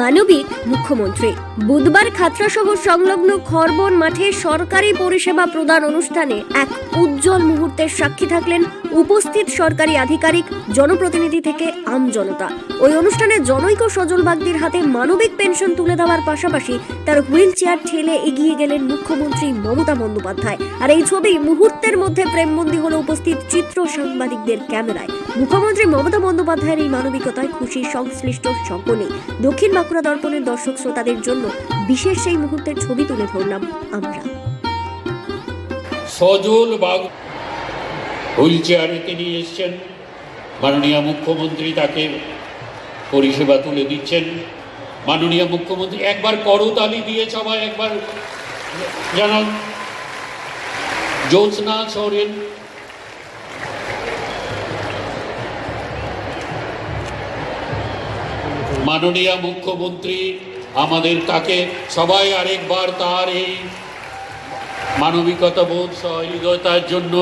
মানবিক মুখ্যমন্ত্রী। বুধবার খাতড়াশহর সংলগ্ন খরবন মাঠে সরকারি পরিষেবা প্রদান অনুষ্ঠানে এক উজ্জ্বল মুহূর্তের সাক্ষী থাকলেন উপস্থিত সরকারি আধিকারিক, জনপ্রতিনিধি থেকে আম জনতা। ওই অনুষ্ঠানে জনৈক সজল বাগদির হাতে মানবিক পেনশন তুলে দেওয়ার পাশাপাশি তার হুইল চেয়ার ঠেলে এগিয়ে গেলেন মুখ্যমন্ত্রী মমতা বন্দ্যোপাধ্যায়। আর এই ছবি মুহূর্তের মধ্যে প্রেমবন্দি হলো উপস্থিত চিত্র সাংবাদিকদের ক্যামেরায়। মুখ্যমন্ত্রী মমতা বন্দ্যোপাধ্যায়ের এই মানবিকতায় খুশি সংশ্লিষ্ট সকলেই। দক্ষিণ বাঁকুড়া দর্পণের দর্শক শ্রোতাদের জন্য বিশেষ সেই মুহূর্তের ছবি তুলে ধরলাম আমরা। সজল বাগ হুইল চেয়ারে তিনি এসছেন। মাননীয় মুখ্যমন্ত্রী তাকে পরিষেবা তুলে দিচ্ছেন। মাননীয় মুখ্যমন্ত্রী, একবার করতালি দিয়ে সবাই একবার জানান। জ্যোৎস্না সরেন। মাননীয় মুখ্যমন্ত্রী আমাদের তাকে সবাই আরেকবার তার এই মানবিকতা বোধ সহৃদয়তার জন্য